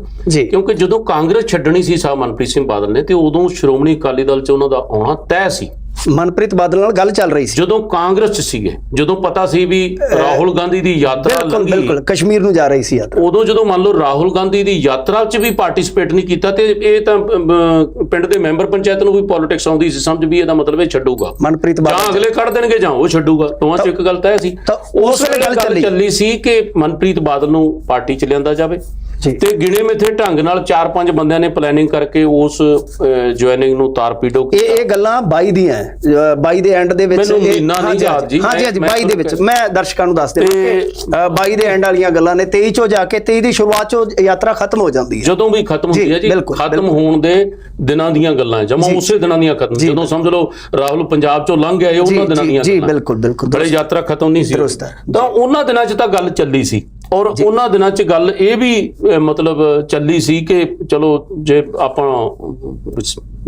ਕਿਉਂਕਿ ਜਦੋਂ ਕਾਂਗਰਸ ਛੱਡਣੀ ਸੀ ਸਾਹਿਬ ਮਨਪ੍ਰੀਤ ਸਿੰਘ ਬਾਦਲ ਨੇ ਤੇ ਉਦੋਂ ਸ਼੍ਰੋਮਣੀ ਅਕਾਲੀ ਦਲ 'ਚ ਉਹਨਾਂ ਦਾ ਆਉਣਾ ਤੈਅ ਸੀ। ਮਨਪ੍ਰੀਤ ਬਾਦਲ ਨਾਲ ਗੱਲ ਚੱਲ ਰਹੀ ਸੀ। ਜਦੋਂ ਕਾਂਗਰਸ 'ਚ ਸੀਗੇ ਜਦੋਂ ਪਤਾ ਸੀ ਵੀ ਰਾਹੁਲ ਗਾਂਧੀ ਦੀ ਯਾਤਰਾ ਲੰਘੀ ਬਿਲਕੁਲ ਕਸ਼ਮੀਰ ਨੂੰ ਜਾ ਰਹੀ ਸੀ ਯਾਤਰਾ। ਉਦੋਂ ਜਦੋਂ ਮੰਨ ਲਓ ਰਾਹੁਲ ਗਾਂਧੀ ਦੀ ਯਾਤਰਾ 'ਚ ਵੀ ਪਾਰਟਿਸਿਪੇਟ ਨਹੀਂ ਕੀਤਾ ਤੇ ਇਹ ਤਾਂ ਪਿੰਡ ਦੇ ਮੈਂਬਰ ਪੰਚਾਇਤ ਨੂੰ ਵੀ ਪੋਲਿਟਿਕਸ ਆਉਂਦੀ ਸੀ ਸਮਝ ਵੀ ਇਹਦਾ ਮਤਲਬ ਇਹ ਛੱਡੂਗਾ। ਮਨਪ੍ਰੀਤ ਜਾਂ ਬਾਦਲ। ਅਗਲੇ ਕੱਢ ਦੇਣਗੇ ਜਾਂ ਉਹ ਛੱਡੂਗਾ ਦੋਵਾਂ 'ਚ ਇੱਕ ਗੱਲ ਤੈਅ ਸੀ। ਤਾਂ ਉਸ ਵੇਲੇ ਗੱਲ ਚੱਲੀ। ਸੀ ਕਿ ਮਨਪ੍ਰੀਤ ਬਾਦਲ ਨੂੰ ਪਾਰਟੀ 'ਚ ਲਿਆਂਦਾ ਜਾਵੇ। ਜੀ। ਤੇ ਗਿਣੇ ਮਿੱਥੇ ਢੰਗ ਨਾਲ 4-5 ਬੰਦਿਆਂ ਨੇ ਪਲੈਨਿੰਗ ਕਰਕੇ ਉਸ ਜੁਆਇਨਿੰਗ ਨੂੰ ਤਾਰ ਪੀਡੋ ਇਹ ਇਹ ਗੱਲਾਂ 22 ਦੀਆਂ ਹੈ। ਅਹ 22 ਦੇ ਐਂਡ ਦੇ ਵਿੱਚ ਮੈਨੂੰ ਮਹੀਨਾ ਨਹੀਂ ਯਾਦ ਜੀ, ਹਾਂਜੀ ਹਾਂਜੀ ਮੈਂ- 22 ਦੇ ਵਿੱਚ ਮੈਂ ਦਰਸ਼ਕਾਂ ਨੂੰ ਦੱਸ ਦੇਵਾਂ ਕਿ ਅਹ 22 ਦੇ ਐਂਡ ਵਾਲੀਆਂ ਗੱਲਾਂ ਨੇ 23 ਚੋਂ ਜਾ ਕੇ 23 ਦੀ ਸ਼ੁਰੂਆਤ ਚੋਂ ਯਾਤਰਾ ਖਤਮ ਹੋ ਜਾਂਦੀ ਹੈ ਜਦੋਂ ਵੀ ਖਤਮ ਹੁੰਦੀ ਹੈ ਜੀ ਖਤਮ। ਹੋਣ ਦੇ ਦਿਨਾਂ ਦੀਆਂ ਗੱਲਾਂ ਜਮਾ। ਉਸੇ ਦਿਨਾਂ ਦੀਆਂ ਖਤਮ। ਜਦੋਂ ਸਮਝ ਲਓ ਰਾਹੁਲ ਪੰਜਾਬ ਚੋਂ ਲੰਘ ਇਹ ਉਹਨਾਂ ਦਿਨਾਂ ਦੀਆਂ ਜੀ। ਬਿਲਕੁਲ, ਬਿਲਕੁਲ, ਬੜੇ। ਯਾਤਰਾ ਖਤਮ ਨਹੀਂ ਸੀ। ਤਾਂ ਉਹਨਾਂ ਦਿਨਾਂ 'ਚ ਤਾਂ ਗੱਲ ਚੱਲੀ ਸੀ ਔਰ ਉਹਨਾਂ ਦਿਨਾਂ 'ਚ ਗੱਲ ਇਹ ਵੀ ਮਤਲਬ ਚੱਲੀ ਸੀ ਕਿ ਚਲੋ ਜੇ ਆਪਾਂ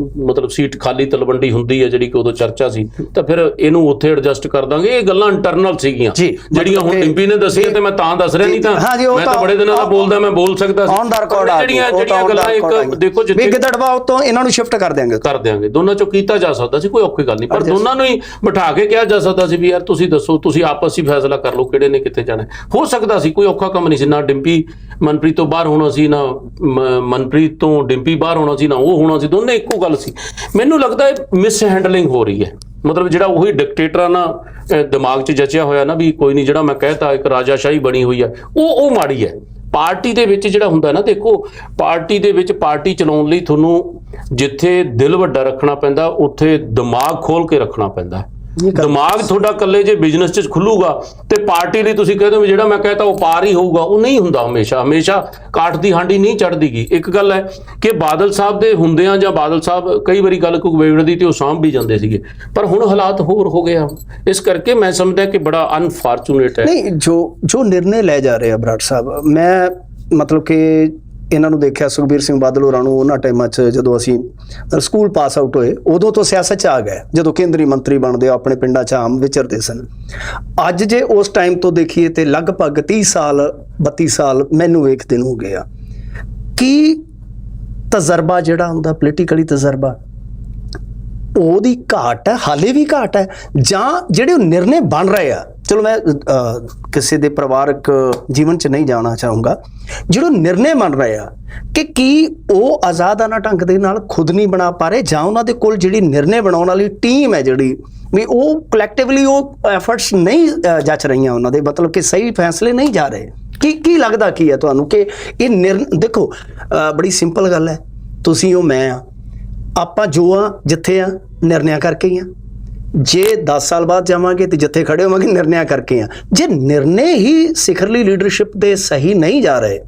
ਮਤਲਬ ਸੀਟ ਖਾਲੀ ਤਲਵੰਡੀ ਹੁੰਦੀ ਹੈ ਜਿਹੜੀ ਕਿ ਉਦੋਂ ਚਰਚਾ ਸੀ ਤਾਂ ਫਿਰ ਇਹਨੂੰ ਉੱਥੇ ਐਡਜਸਟ ਕਰ ਦਾਂਗੇ। ਇਹ ਗੱਲਾਂ ਇੰਟਰਨਲ ਸੀਗੀਆਂ। ਜਿਹੜੀਆਂ ਹੁਣ ਡਿੰਪੀ ਨੇ ਦੱਸੀਆਂ ਤੇ ਮੈਂ ਤਾਂ ਦੱਸ ਰਿਹਾ ਨਹੀਂ ਤਾਂ। ਮੈਂ ਤਾਂ ਬੜੇ ਦਿਨਾਂ ਦਾ ਬੋਲਦਾ ਮੈਂ ਬੋਲ ਸਕਦਾ ਸੀ। ਜਿਹੜੀਆਂ ਜਿਹੜੀਆਂ ਗੱਲਾਂ ਇੱਕ। ਦੇਖੋ ਵੀ ਜਿੱਥੇ ਗਿੱਦੜਬਾਹ ਤੋਂ ਇਹਨਾਂ ਨੂੰ ਸ਼ਿਫਟ ਕਰ ਦਿਆਂਗੇ। ਕਰ ਦਿਆਂਗੇ। ਦੋਨਾਂ ਚੋਂ ਕੀਤਾ ਜਾ ਸਕਦਾ ਸੀ ਕੋਈ ਔਖੀ ਗੱਲ ਨਹੀਂ। ਪਰ ਦੋਨਾਂ ਨੂੰ ਹੀ ਬਿਠਾ ਕੇ ਕਿਹਾ ਜਾ ਸਕਦਾ ਸੀ ਵੀ ਯਾਰ ਤੁਸੀਂ ਦੱਸੋ ਤੁਸੀਂ ਆਪਸ ਵਿੱਚ ਫੈਸਲਾ ਕਰ ਲਓ ਕਿਹੜੇ ਨੇ ਕਿੱਥੇ ਜਾਣਾ ਹੈ। ਸਕਦਾ ਸੀ ਕੋਈ ਔਖਾ ਕੰਮ ਨਹੀਂ ਸੀ। ਨਾ ਡਿੰਪੀ ਮਨਪ੍ਰੀਤ ਤੋਂ ਬਾਹਰ ਹੋਣਾ ਸੀ ਨਾ ਮਨਪ੍ਰੀਤ ਤੋਂ ਡਿੰਪੀ ਬਾਹਰ ਹੋਣਾ ਸੀ ਨਾ ਉਹ ਹੋਣਾ ਸੀ। ਦੋਨੇ ਇੱਕੋ ਗੱਲ ਸੀ। ਮੈਨੂੰ ਲੱਗਦਾ ਹੈ ਮਿਸ ਹੈਂਡਲਿੰਗ ਹੋ ਰਹੀ ਹੈ। ਮਤਲਬ ਜਿਹੜਾ ਉਹੀ ਡਿਕਟੇਟਰਾਂ ਨਾ ਦਿਮਾਗ 'ਚ ਜਚਿਆ ਹੋਇਆ ਨਾ ਵੀ ਕੋਈ ਨਹੀਂ, ਜਿਹੜਾ ਮੈਂ ਕਹਿਤਾ, ਇੱਕ ਰਾਜਾਸ਼ਾਹੀ ਬਣੀ ਹੋਈ ਹੈ ਉਹ ਉਹ ਮਾੜੀ ਹੈ। ਪਾਰਟੀ ਦੇ ਵਿੱਚ ਜਿਹੜਾ ਹੁੰਦਾ ਨਾ, ਦੇਖੋ, ਪਾਰਟੀ ਦੇ ਵਿੱਚ ਪਾਰਟੀ ਚਲਾਉਣ ਲਈ ਤੁਹਾਨੂੰ ਜਿੱਥੇ ਦਿਲ ਵੱਡਾ ਰੱਖਣਾ ਪੈਂਦਾ, ਉੱਥੇ ਦਿਮਾਗ ਖੋਲ ਕੇ ਰੱਖਣਾ ਪੈਂਦਾ। ਦਿਮਾਗ ਤੁਹਾਡਾ ਇਕੱਲੇ ਜੇ ਬਿਜ਼ਨਸ 'ਚ ਖੁੱਲੂਗਾ ਤੇ ਪਾਰਟੀ ਲਈ ਤੁਸੀਂ ਕਹਿੰਦੇ ਹੋ ਜਿਹੜਾ ਮੈਂ ਕਹਤਾ ਉਹ ਪਾਰ ਹੀ ਹੋਊਗਾ ਉਹ ਨਹੀਂ ਹੁੰਦਾ ਹਮੇਸ਼ਾ। ਹਮੇਸ਼ਾ ਕਾਠ ਦੀ ਹਾਂਡੀ ਨਹੀਂ ਚੜਦੀਗੀ। ਇੱਕ ਗੱਲ ਹੈ ਕਿ ਬਾਦਲ ਸਾਹਿਬ ਦੇ ਹੁੰਦਿਆਂ ਜਾਂ ਬਾਦਲ ਸਾਹਿਬ ਕਈ ਵਾਰੀ ਗੱਲ ਕੋਈ ਵਿਗੜਦੀ ਤੇ ਉਹ ਸਾਂਭ ਵੀ ਜਾਂਦੇ ਸੀਗੇ। ਪਰ ਹੁਣ ਹਾਲਾਤ ਹੋਰ ਹੋ ਗਏ ਆ। ਇਸ ਕਰਕੇ ਮੈਂ ਸਮਝਦਾ ਕਿ ਬੜਾ ਅਨਫੋਰਚੂਨੇਟ ਹੈ। ਨਹੀਂ ਜੋ ਜੋ ਨਿਰਣੇ ਲੈ ਜਾ ਰਹੇ ਆ ਬਰਾੜ ਸਾਹਿਬ ਮੈਂ ਮਤਲਬ ਕਿ ਇਹਨਾਂ ਨੂੰ ਦੇਖਿਆ ਸੁਖਬੀਰ ਸਿੰਘ ਬਾਦਲ ਹੋਰਾਂ ਨੂੰ ਉਹਨਾਂ ਟਾਈਮਾਂ 'ਚ ਜਦੋਂ ਅਸੀਂ ਸਕੂਲ ਪਾਸ ਆਊਟ ਹੋਏ, ਉਦੋਂ ਤੋਂ ਸਿਆਸਤ 'ਚ ਆ ਗਏ, ਜਦੋਂ ਕੇਂਦਰੀ ਮੰਤਰੀ ਬਣਦੇ ਆ, ਆਪਣੇ ਪਿੰਡਾਂ 'ਚ ਆਮ ਵਿਚਰਦੇ ਸਨ। ਅੱਜ ਜੇ ਉਸ ਟਾਈਮ ਤੋਂ ਦੇਖੀਏ ਤੇ ਲਗਭਗ 30 ਸਾਲ 32 ਸਾਲ ਮੈਨੂੰ ਵੇਖਦੇ ਨੂੰ ਹੋ ਗਏ ਆ। ਕੀ ਤਜਰਬਾ ਜਿਹੜਾ ਹੁੰਦਾ ਪੋਲੀਟੀਕਲੀ ਤਜਰਬਾ? ਉਹਦੀ ਘਾਟ ਹੈ, ਹਾਲੇ ਵੀ ਘਾਟ ਹੈ, ਜਾਂ ਜਿਹੜੇ ਉਹ ਨਿਰਣੇ ਬਣ ਰਹੇ ਆ। ਚਲੋ ਮੈਂ ਕਿਸੇ ਦੇ ਪਰਿਵਾਰਕ ਜੀਵਨ ਚ ਨਹੀਂ ਜਾਣਾ ਚਾਹੂੰਗਾ। ਜਿਹੜੇ ਉਹ ਨਿਰਣੇ ਬਣ ਰਹੇ ਆ, ਕਿ ਕੀ ਉਹ ਆਜ਼ਾਦਾਨਾ ਢੰਗ ਦੇ ਨਾਲ ਖੁਦ ਨਹੀਂ ਬਣਾ ਪਾ ਰਹੇ, ਜਾਂ ਉਹਨਾਂ ਦੇ ਕੋਲ ਜਿਹੜੀ ਨਿਰਣੇ ਬਣਾਉਣ ਵਾਲੀ ਟੀਮ ਹੈ ਜਿਹੜੀ, ਵੀ ਉਹ ਕਲੈਕਟਿਵਲੀ ਉਹ ਐਫਰਟਸ ਨਹੀਂ ਜੱਚ ਰਹੀਆਂ ਉਹਨਾਂ ਦੇ, ਮਤਲਬ ਕਿ ਸਹੀ ਫੈਸਲੇ ਨਹੀਂ ਜਾ ਰਹੇ। ਕੀ ਕੀ ਲੱਗਦਾ ਕੀ ਹੈ ਤੁਹਾਨੂੰ ਕਿ ਇਹ ਨਿਰ, ਦੇਖੋ ਬੜੀ ਸਿੰਪਲ ਗੱਲ ਹੈ। ਤੁਸੀਂ ਉਹ ਮੈਂ ਆ। ਆਪਾਂ ਜੋ ਆ ਜਿੱਥੇ ਆ ਨਿਰਣਿਆ ਕਰਕੇ ਹੀ ਆ ਜੇ 10 ਸਾਲ ਬਾਅਦ ਜਾਵਾਂਗੇ ਤੇ ਜਿੱਥੇ ਖੜੇ ਹੋਵਾਂਗੇ ਨਿਰਣਿਆ ਕਰਕੇ ਆ ਜੇ ਨਿਰਣੇ ਹੀ ਸਿਖਰਲੀ ਲੀਡਰਸ਼ਿਪ ਦੇ ਸਹੀ ਨਹੀਂ ਜਾ ਰਹੇ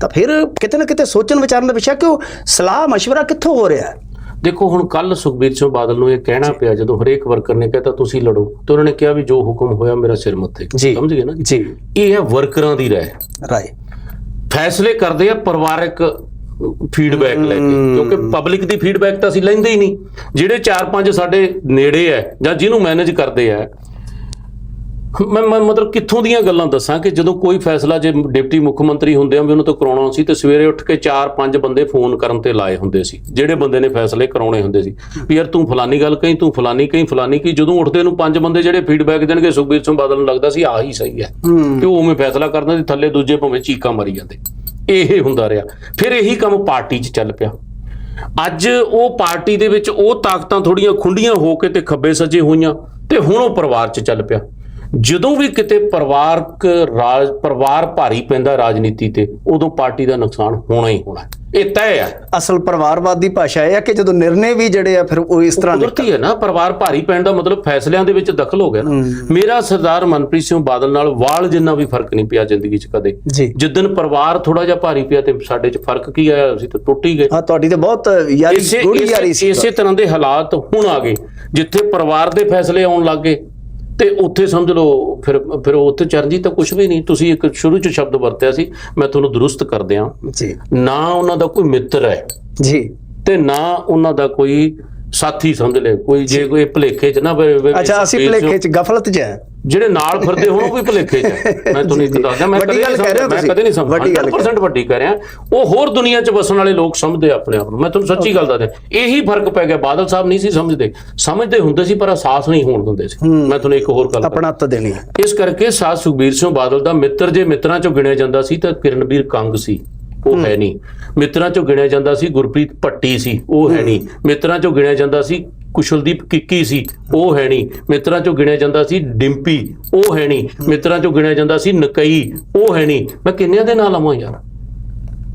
ਤਾਂ ਫਿਰ ਕਿਤੇ ਨਾ ਕਿਤੇ ਸੋਚਣ ਵਿਚਾਰਨ ਦਾ ਵਿਸ਼ਾ ਕਿ ਉਹ ਸਲਾਹ مشورہ ਕਿੱਥੋਂ ਹੋ ਰਿਹਾ ਹੈ ਦੇਖੋ ਹੁਣ ਕੱਲ ਸੁਖਬੀਰ ਸਿੰਘ ਬਾਦਲ ਨੂੰ ਇਹ ਕਹਿਣਾ ਪਿਆ ਜਦੋਂ ਹਰੇਕ ਵਰਕਰ ਨੇ ਕਹਿਤਾ ਤੁਸੀਂ ਲੜੋ ਤੇ ਉਹਨਾਂ ਨੇ ਕਿਹਾ ਵੀ ਜੋ ਹੁਕਮ ਹੋਇਆ ਮੇਰਾ ਸਿਰ ਮੱਥੇ ਜੀ। ਸਮਝ ਗਏ ਨਾ ਜੀ ਇਹ ਹੈ ਵਰਕਰਾਂ ਦੀ ਰਾਏ ਰਾਏ ਫੈਸਲੇ ਕਰਦੇ ਆ ਪਰਿਵਾਰਕ ਫੀਡਬੈਕ ਲੈ ਕੇ। ਕਿਉਂਕਿ ਪਬਲਿਕ ਦੀ ਫੀਡਬੈਕ ਤਾਂ ਅਸੀਂ ਲੈਂਦੇ ਹੀ ਨਹੀਂ। ਜਿਹੜੇ 4-5 ਸਾਡੇ ਨੇੜੇ ਆ ਜਾਂ ਜਿਹਨੂੰ ਮੈਨੇਜ ਕਰਦੇ ਆ ਮੈਂ ਮੈਂ ਮਤਲਬ ਕਿੱਥੋਂ ਦੀਆਂ ਗੱਲਾਂ ਦੱਸਾਂ ਕਿ ਜਦੋਂ ਕੋਈ ਫੈਸਲਾ ਜੇ ਡਿਪਟੀ ਮੁੱਖ ਮੰਤਰੀ ਹੁੰਦੇ ਆ ਵੀ ਉਹਨੂੰ ਤਾਂ ਕਰਾਉਣਾ ਸੀ ਤੇ ਸਵੇਰੇ ਉੱਠ ਕੇ 4-5 ਬੰਦੇ ਫੋਨ ਕਰਨ ਤੇ ਲਾਏ ਹੁੰਦੇ ਸੀ। ਜਿਹੜੇ ਬੰਦੇ ਨੇ ਫੈਸਲੇ ਕਰਾਉਣੇ ਹੁੰਦੇ ਸੀ ਵੀ ਯਾਰ ਤੂੰ ਫਲਾਨੀ ਗੱਲ ਕਹੀਂ ਤੂੰ ਫਲਾਨੀ ਕਹੀਂ ਫਲਾਨੀ ਕਹੀਂ ਜਦੋਂ ਉੱਠਦੇ ਨੂੰ ਪੰਜ ਬੰਦੇ ਜਿਹੜੇ ਫੀਡਬੈਕ ਦੇਣਗੇ ਸੁਖਬੀਰ ਸਿੰਘ ਬਾਦਲ ਨੂੰ ਲੱਗਦਾ ਸੀ ਆਹ ਹੀ ਸਹੀ ਹੈ। ਤੇ ਉਹ ਉਵੇਂ ਫੈਸਲਾ ਕਰਦਾ ਸੀ ਥੱਲੇ ਦੂਜੇ ਭਾਵੇਂ ਚੀਕਾਂ ਮਾਰੀ ਜਾਂਦੇ। ਇਹ ਹੁੰਦਾ ਰਿਹਾ। ਫਿਰ ਇਹੀ ਕੰਮ ਪਾਰਟੀ 'ਚ ਚੱਲ ਪਿਆ। ਅੱਜ ਉਹ ਪਾਰਟੀ ਦੇ ਵਿੱਚ ਉਹ ਤਾਕਤਾਂ ਥੋੜੀਆਂ ਖੁੰਡੀਆਂ ਹੋ ਕੇ ਤੇ ਖੱਬੇ ਸੱਜੇ ਹੋਈਆਂ ਤੇ ਹੁਣ ਉਹ ਪਰਿਵਾਰ 'ਚ ਚੱਲ ਪਿਆ। ਜਦੋਂ ਵੀ ਕਿਤੇ ਪਰਿਵਾਰਕ ਰਾਜ ਪਰਿਵਾਰ ਭਾਰੀ ਪੈਂਦਾ ਰਾਜਨੀਤੀ ਤੇ ਉਦੋਂ ਪਾਰਟੀ ਦਾ ਨੁਕਸਾਨ ਹੋਣਾ ਹੀ ਹੋਣਾ ਇਹ ਤੈਅ ਹੈ। ਅਸਲ ਪਰਿਵਾਰਵਾਦ ਭਾਸ਼ਾ ਇਹ ਹੈ ਕਿ ਜਦੋਂ ਨਿਰਣੇ ਵੀ ਜਿਹੜੇ ਆ ਫਿਰ ਉਹ ਇਸ ਤਰ੍ਹਾਂ ਨਿਕਲ ਕੁਦਰਤੀ ਹੈ ਨਾ ਪਰਿਵਾਰ ਭਾਰੀ ਪੈਣ ਦਾ ਮਤਲਬ ਫੈਸਲਿਆਂ ਦੇ ਵਿੱਚ ਦਖਲ ਹੋ ਗਿਆ ਨਾ। ਮੇਰਾ ਸਰਦਾਰ ਮਨਪ੍ਰੀਤ ਸਿੰਘ ਬਾਦਲ ਨਾਲ ਵਾਲ ਜਿੰਨਾ ਵੀ ਫ਼ਰਕ ਨਹੀਂ ਪਿਆ ਜ਼ਿੰਦਗੀ 'ਚ ਕਦੇ। ਜਿੱਦਨ ਪਰਿਵਾਰ ਥੋੜਾ ਜਿਹਾ ਭਾਰੀ ਪਿਆ ਤੇ ਸਾਡੇ 'ਚ ਫ਼ਰਕ ਕੀ ਆਇਆ ਅਸੀਂ ਤਾਂ ਟੁੱਟ ਹੀ ਗਏ। ਹਾਂ ਤੁਹਾਡੀ ਤੇ ਬਹੁਤ ਯਾਰੀ ਗੂੜੀ ਯਾਰੀ ਸੀ। ਇਸੇ ਤਰ੍ਹਾਂ ਦੇ ਹਾਲਾਤ ਹੁਣ ਆ ਗਏ ਜਿੱਥੇ ਪਰਿਵਾਰ ਦੇ ਫੈਸਲੇ ਆਉਣ ਲੱਗ ਗਏ ਤੇ ਉੱਥੇ ਸਮਝ ਲਓ ਫਿਰ ਫਿਰ ਉੱਥੇ ਚਰਨਜੀਤ ਤਾਂ ਕੁਝ ਵੀ ਨਹੀਂ ਤੁਸੀਂ ਇੱਕ ਸ਼ੁਰੂ ਚ ਸ਼ਬਦ ਵਰਤਿਆ ਸੀ ਮੈਂ ਤੁਹਾਨੂੰ ਦਰੁਸਤ ਕਰ ਦਿਆਂ। ਜੀ। ਨਾ ਉਹਨਾਂ ਦਾ ਕੋਈ ਮਿੱਤਰ ਹੈ। ਜੀ। ਤੇ ਨਾ ਉਹਨਾਂ ਦਾ ਕੋਈ ਸਾਥੀ ਸਮਝ ਲੈ ਕੋਈ ਜੇ ਕੋਈ ਭਲੇਖੇ ਚ ਨਾ ਅੱਛਾ ਅਸੀਂ ਭਲੇਖੇ ਚ ਗਫਲਤ ਚ ਹੈ। ਜਿਹੜੇ ਨਾਲ ਫਿਰਦੇ ਹੋਣ ਉਹ ਵੀ ਭਲੇਖੇ ਚ। ਮੈਂ ਤੁਹਾਨੂੰ ਇੱਕ। ਦੱਸਦਾ ਮੈਂ ਵੱਡੀ ਕਦੇ ਗੱਲ ਨਹੀਂ ਕਹਿ ਰਹੇ ਹੋ ਸਮਝਦਾ ਮੈਂ। ਕਦੇ ਨਹੀਂ ਗੱਲ 100% ਵੱਡੀ ਕਹਿ ਰਿਹਾ। ਉਹ ਹੋਰ ਦੁਨੀਆ 'ਚ ਵਸਣ ਵਾਲੇ ਲੋਕ ਸਮਝਦੇ ਆਪਣੇ ਆਪ ਨੂੰ। ਮੈਂ ਤੁਹਾਨੂੰ ਸੱਚੀ ਗੱਲ ਦੱਸਦਾ ਇਹੀ ਫ਼ਰਕ ਪੈ ਗਿਆ। ਬਾਦਲ ਸਾਹਿਬ ਨਹੀਂ ਸੀ ਸਮਝਦੇ। ਸਮਝਦੇ ਹੁੰਦੇ ਸੀ ਪਰ ਅਹਿਸਾਸ ਨਹੀਂ ਹੋਣ ਦਿੰਦੇ ਸੀ। ਮੈਂ ਤੁਹਾਨੂੰ ਇੱਕ ਹੋਰ ਗੱਲ ਆਪਣਾ ਹੱਥ ਦੇਣੀ ਇਸ ਕਰਕੇ ਸਾਧ ਸੁਖਬੀਰ ਸਿੰਘ ਬਾਦਲ ਦਾ ਮਿੱਤਰ ਜੇ ਮਿੱਤਰਾਂ ਚੋਂ ਗਿਣਿਆ ਜਾਂਦਾ ਸੀ ਤਾਂ ਕਿਰਨਵੀਰ ਕੰਗ ਸੀ। ਉਹ ਹੈ ਨਹੀਂ। ਮਿੱਤਰਾਂ ਚੋਂ ਗਿਣਿਆ ਜਾਂਦਾ ਸੀ ਗੁਰਪ੍ਰੀਤ ਭੱਟੀ ਸੀ। ਉਹ ਹੈ। ਨਹੀਂ। ਮਿੱਤਰਾਂ ਚੋਂ ਗਿਣਿਆ ਜਾਂਦਾ ਸੀ ਕੁਸ਼ਲਦੀਪ ਕਿੱਕੀ ਸੀ, ਉਹ ਹੈ ਨਹੀਂ। ਮਿੱਤਰਾਂ ਚੋਂ ਗਿਣਿਆ ਜਾਂਦਾ ਸੀ ਡਿੰਪੀ, ਉਹ ਹੈ ਨਹੀਂ। ਮਿੱਤਰਾਂ ਚੋਂ ਗਿਣਿਆ ਜਾਂਦਾ ਸੀ ਨਕਈ, ਉਹ ਹੈ ਨਹੀਂ। ਮੈਂ ਕਿੰਨਿਆਂ ਦੇ ਨਾਂ ਲਵਾਂ ਯਾਰ?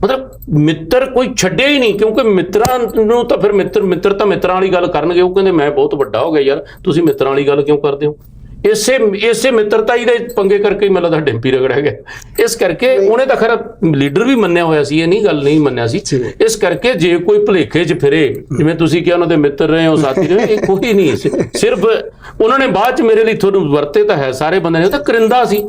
ਮਤਲਬ ਮਿੱਤਰ ਕੋਈ ਛੱਡਿਆ ਹੀ ਨਹੀਂ, ਕਿਉਂਕਿ ਮਿੱਤਰਾਂ ਨੂੰ ਤਾਂ ਫਿਰ ਮਿੱਤਰ ਮਿੱਤਰ ਤਾਂ ਮਿੱਤਰਾਂ ਵਾਲੀ ਗੱਲ ਕਰਨਗੇ। ਉਹ ਕਹਿੰਦੇ, ਮੈਂ ਬਹੁਤ ਵੱਡਾ ਹੋ ਗਿਆ ਯਾਰ। ਤੁਸੀਂ ਮਿੱਤਰਾਂ ਵਾਲੀ ਗੱਲ ਕਿਉਂ ਕਰਦੇ ਹੋ? ਇਸੇ ਇਸੇ ਮਿੱਤਰਤਾ ਹੀ ਦੇ ਪੰਗੇ ਕਰਕੇ ਹੀ ਮੈਨੂੰ ਲੱਗਦਾ ਡਿੰਪੀ ਰਗੜਿਆ ਗਿਆ ਇਸ ਕਰਕੇ ਉਹਨੇ ਤਾਂ ਖੈਰ ਲੀਡਰ ਵੀ ਮੰਨਿਆ ਹੋਇਆ ਸੀ ਇਹ ਨਹੀਂ ਗੱਲ ਨਹੀਂ ਮੰਨਿਆ ਸੀ। ਇਸ ਕਰਕੇ ਜੇ ਕੋਈ ਭੁਲੇਖੇ 'ਚ ਫਿਰੇ ਜਿਵੇਂ ਤੁਸੀਂ ਕਿਹਾ ਉਹਨਾਂ ਦੇ ਮਿੱਤਰ ਰਹੇ ਹੋ ਸਾਥੀ ਰਹੇ ਇਹ ਕੋਈ ਨਹੀਂ। ਸਿਰਫ ਉਹਨਾਂ ਨੇ ਬਾਅਦ 'ਚ ਮੇਰੇ ਲਈ ਤੁਹਾਨੂੰ ਵਰਤੇ ਤਾਂ ਹੈ ਸਾਰੇ ਬੰਦੇ ਨੇ ਉਹ ਤਾਂ ਕਰਿੰਦਾ ਸੀ।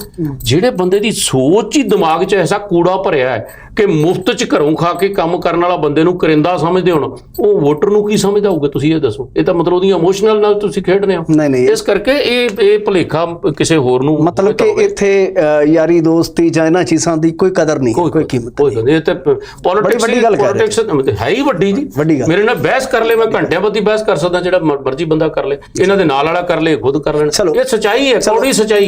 ਜਿਹੜੇ ਬੰਦੇ ਦੀ ਸੋਚ ਹੀ ਦਿਮਾਗ 'ਚ ਐਸਾ ਕੂੜਾ ਭਰਿਆ ਹੈ ਕਿ ਮੁਫਤ 'ਚ ਘਰੋਂ ਖਾ ਕੇ ਕੰਮ ਕਰਨ ਵਾਲਾ ਬੰਦੇ ਨੂੰ ਕਰਿੰਦਾ ਸਮਝਦੇ ਹੋਣ ਉਹ ਵੋਟਰ ਨੂੰ ਕੀ ਸਮਝਦਾ ਹੋਊਗਾ ਤੁਸੀਂ ਇਹ ਦੱਸੋ? ਇਹ ਤਾਂ ਮਤਲਬ ਉਹਦੀਆਂ ਇਮੋਸ਼ਨਲ ਨਾਲ ਤੁਸੀਂ ਖੇਡ ਰਹੇ ਹੋ। ਨਹੀਂ ਨਹੀਂ ਇਸ ਕਰਕੇ ਇਹ ਇਹ ਭੁਲੇਖਾ ਕਿਸੇ ਹੋਰ ਨੂੰ ਮਤਲਬ ਕਿ ਇੱਥੇ ਯਾਰੀ ਦੋਸਤੀ ਜਾਂ ਇਹਨਾਂ ਚੀਜ਼ਾਂ ਦੀ ਕੋਈ ਕਦਰ ਨਹੀਂ ਕੋਈ ਕੀਮਤ ਨਹੀਂ, ਇਹ ਤੇ ਪੋਲਿਟਿਕਸ ਵੱਡੀ ਗੱਲ ਕਰ ਰਹੇ ਪੋਲਿਟਿਕਸ ਹੈ ਹੀ ਵੱਡੀ ਜੀ। ਵੱਡੀ ਗੱਲ। ਮੇਰੇ ਨਾਲ ਬਹਿਸ ਕਰ ਲੈ ਮੈਂ ਘੰਟਿਆਂ ਬੱਧੀ ਬਹਿਸ ਕਰ ਸਕਦਾ ਜਿਹੜਾ ਮਰਜ਼ੀ ਬੰਦਾ ਕਰ ਲੇ। ਇਹਨਾਂ ਦੇ ਨਾਲ ਵਾਲਾ ਕਰ ਲੇ ਖੁਦ ਕਰ ਲੈਣ। ਇਹ ਸਚਾਈ ਹੈ ਕੌੜੀ ਸਚਾਈ